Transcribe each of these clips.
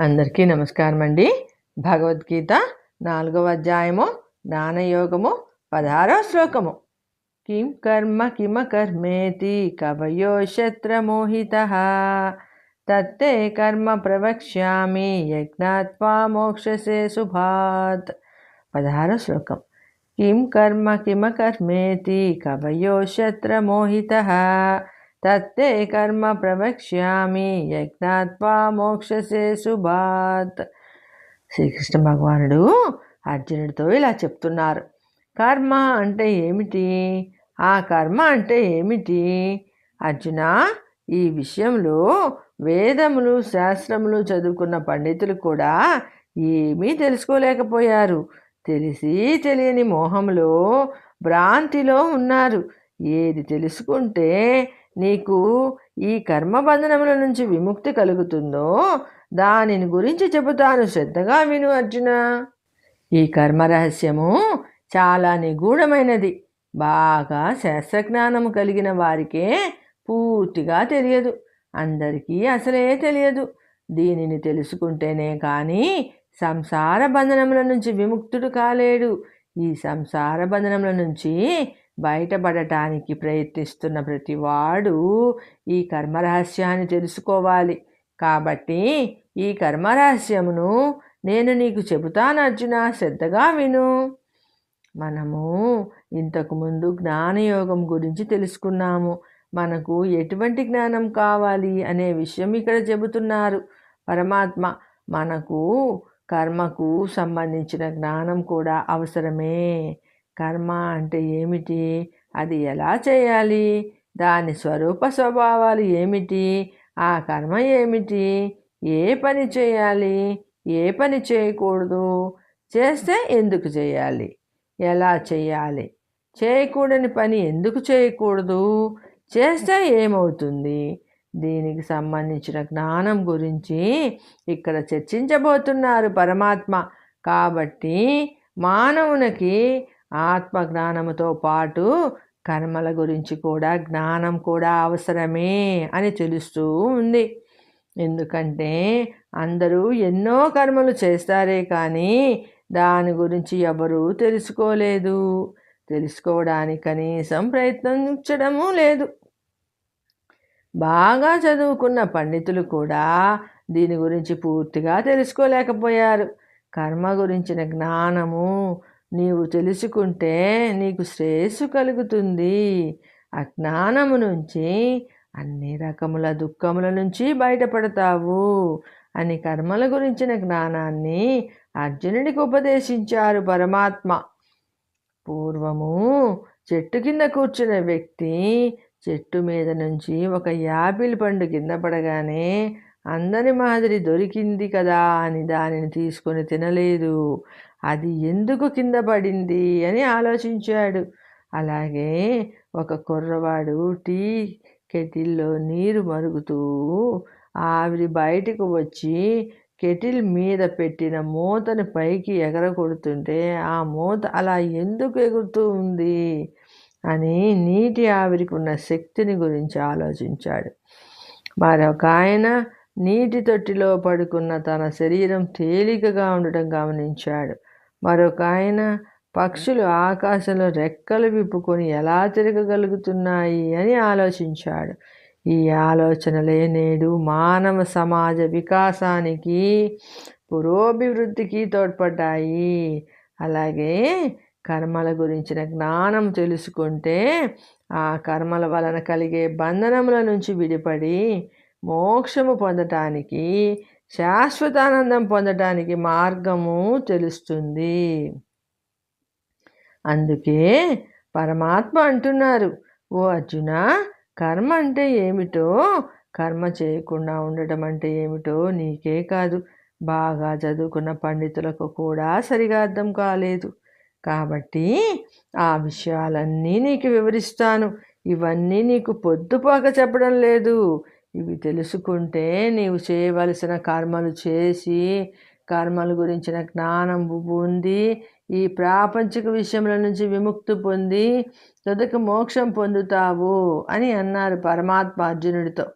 అందరికీ నమస్కారం అండి భగవద్గీత నాలుగవ అధ్యాయము జ్ఞానయోగము పదహారవ శ్లోకము. కిం కర్మ కిమ కర్మేతి కవయో శత్రమోహిత. తత్తే కర్మ ప్రవక్ష్యామి యజ్ఞాత్వా మోక్షసే శుభాత్ పదహారవ శ్లోకం. కిం కర్మ కిమ కర్మేతి కవయో శత్రమోహిత. తత్తే కర్మ ప్రవక్ష్యామి యజ్ఞాత్వా మోక్షసే సుభాత్ శ్రీకృష్ణ భగవానుడు అర్జునుడితో ఇలా చెప్తున్నారు. కర్మ అంటే ఏమిటి? ఆ కర్మ అంటే ఏమిటి? అర్జున ఈ విషయంలో వేదములు శాస్త్రములు చదువుకున్న పండితులు కూడా ఏమీ తెలుసుకోలేకపోయారు. తెలిసి తెలియని మోహంలో భ్రాంతిలో ఉన్నారు. ఏది తెలుసుకుంటే నీకు ఈ కర్మబంధనముల నుంచి విముక్తి కలుగుతుందో దానిని గురించి చెబుతాను. శ్రద్ధగా విను అర్జున. ఈ కర్మ రహస్యము చాలా నిగూఢమైనది. బాగా శాస్త్రజ్ఞానము కలిగిన వారికే పూర్తిగా తెలియదు. అందరికీ అసలే తెలియదు. దీనిని తెలుసుకుంటేనే కానీ సంసార బంధనముల నుంచి విముక్తుడు కాలేడు. ఈ సంసార బంధనముల నుంచి బయటపడటానికి ప్రయత్నిస్తున్న ప్రతివాడు ఈ కర్మరహస్యాన్ని తెలుసుకోవాలి. కాబట్టి ఈ కర్మరహస్యమును నేను నీకు చెబుతాను అర్జున శ్రద్ధగా విను. మనము ఇంతకుముందు జ్ఞానయోగం గురించి తెలుసుకున్నాము. మనకు ఎటువంటి జ్ఞానం కావాలి అనే విషయం ఇక్కడ చెబుతున్నారు. పరమాత్మ మనకు కర్మకు సంబంధించిన జ్ఞానం కూడా అవసరమే. కర్మ అంటే ఏమిటి? అది ఎలా చేయాలి? దాని స్వరూప స్వభావాలు ఏమిటి? ఆ కర్మ ఏమిటి? ఏ పని చేయాలి? ఏ పని చేయకూడదు? చేస్తే ఎందుకు చేయాలి? ఎలా చేయాలి? చేయకూడని పని ఎందుకు చేయకూడదు? చేస్తే ఏమవుతుంది? దీనికి సంబంధించిన జ్ఞానం గురించి ఇక్కడ చర్చించబోతున్నారు పరమాత్మ. కాబట్టి మానవునికి ఆత్మ జ్ఞానముతో పాటు కర్మల గురించి కూడా జ్ఞానం కూడా అవసరమే అని తెలుస్తూ ఉంది. ఎందుకంటే అందరూ ఎన్నో కర్మలు చేస్తారే కానీ దాని గురించి ఎవరూ తెలుసుకోలేదు. తెలుసుకోవడానికి కనీసం ప్రయత్నించడము లేదు. బాగా చదువుకున్న పండితులు కూడా దీని గురించి పూర్తిగా తెలుసుకోలేకపోయారు. కర్మ గురించిన జ్ఞానము నీవు తెలుసుకుంటే నీకు శ్రేయస్సు కలుగుతుంది. అజ్ఞానము నుంచి అన్ని రకముల దుఃఖముల నుంచి బయటపడతావు అని కర్మల గురించిన జ్ఞానాన్ని అర్జునుడికి ఉపదేశించారు పరమాత్మ. పూర్వము చెట్టు కింద కూర్చున్న వ్యక్తి చెట్టు మీద నుంచి ఒక యాపిల్ పండు కింద పడగానే అందరి మాదిరి దొరికింది కదా అని దానిని తీసుకొని తినలేదు. అది ఎందుకు కింద పడింది అని ఆలోచించాడు. అలాగే ఒక కుర్రవాడు టీ కెటిల్లో నీరు మరుగుతూ ఆవిరి బయటకు వచ్చి కెటిల్ మీద పెట్టిన మూతని పైకి ఎగరకొడుతుంటే ఆ మూత అలా ఎందుకు ఎగురుతూ ఉంది? అని నీటి ఆవిరికి ఉన్న శక్తిని గురించి ఆలోచించాడు. మరొక ఆయన నీటి తొట్టిలో పడుకున్న తన శరీరం తేలికగా ఉండటం గమనించాడు. మరొక ఆయన పక్షులు ఆకాశంలో రెక్కలు విప్పుకొని ఎలా తిరగగలుగుతున్నాయి అని ఆలోచించాడు. ఈ ఆలోచనలే నేడు మానవ సమాజ వికాసానికి పురోభివృద్ధికి తోడ్పడ్డాయి. అలాగే కర్మల గురించిన జ్ఞానం తెలుసుకుంటే ఆ కర్మల వలన కలిగే బంధనముల నుంచి విడిపడి మోక్షము పొందటానికి శాశ్వతానందం పొందటానికి మార్గము తెలుస్తుంది. అందుకే పరమాత్మ అంటున్నారు ఓ అర్జున కర్మ అంటే ఏమిటో? కర్మ చేయకుండా ఉండటం అంటే ఏమిటో నీకే కాదు. బాగా చదువుకున్న పండితులకు కూడా సరిగా అర్థం కాలేదు. కాబట్టి ఆ విషయాలన్నీ నీకు వివరిస్తాను. ఇవన్నీ నీకు పొద్దుపోక చెప్పడం లేదు. ఇవి తెలుసుకుంటే నీవు చేయవలసిన కర్మలు చేసి కర్మల గురించిన జ్ఞానం పొంది ఈ ప్రాపంచిక విషయముల నుంచి విముక్తి పొంది తుదకు మోక్షం పొందుతావు అని అన్నారు పరమాత్మ అర్జునుడితో.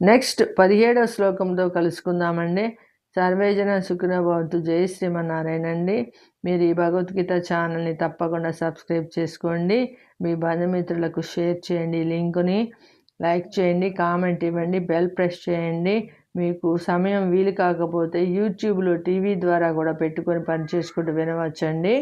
నెక్స్ట్ పదిహేడవ శ్లోకంతో కలుసుకుందామండి. సర్వేజన సుఖిన భవంతు జై శ్రీమన్నారాయణ అండి మీరు ఈ భగవద్గీత ఛానల్ని తప్పకుండా సబ్స్క్రైబ్ చేసుకోండి. మీ బంధుమిత్రులకు షేర్ చేయండి లింకుని. లైక్ చేయండి కామెంట్ ఇవ్వండి బెల్ ప్రెస్ చేయండి. మీకు సమయం వీలు కాకపోతే యూట్యూబ్లో టీవీ ద్వారా కూడా పెట్టుకొని పని చేసుకుంటూ వినవచ్చండి.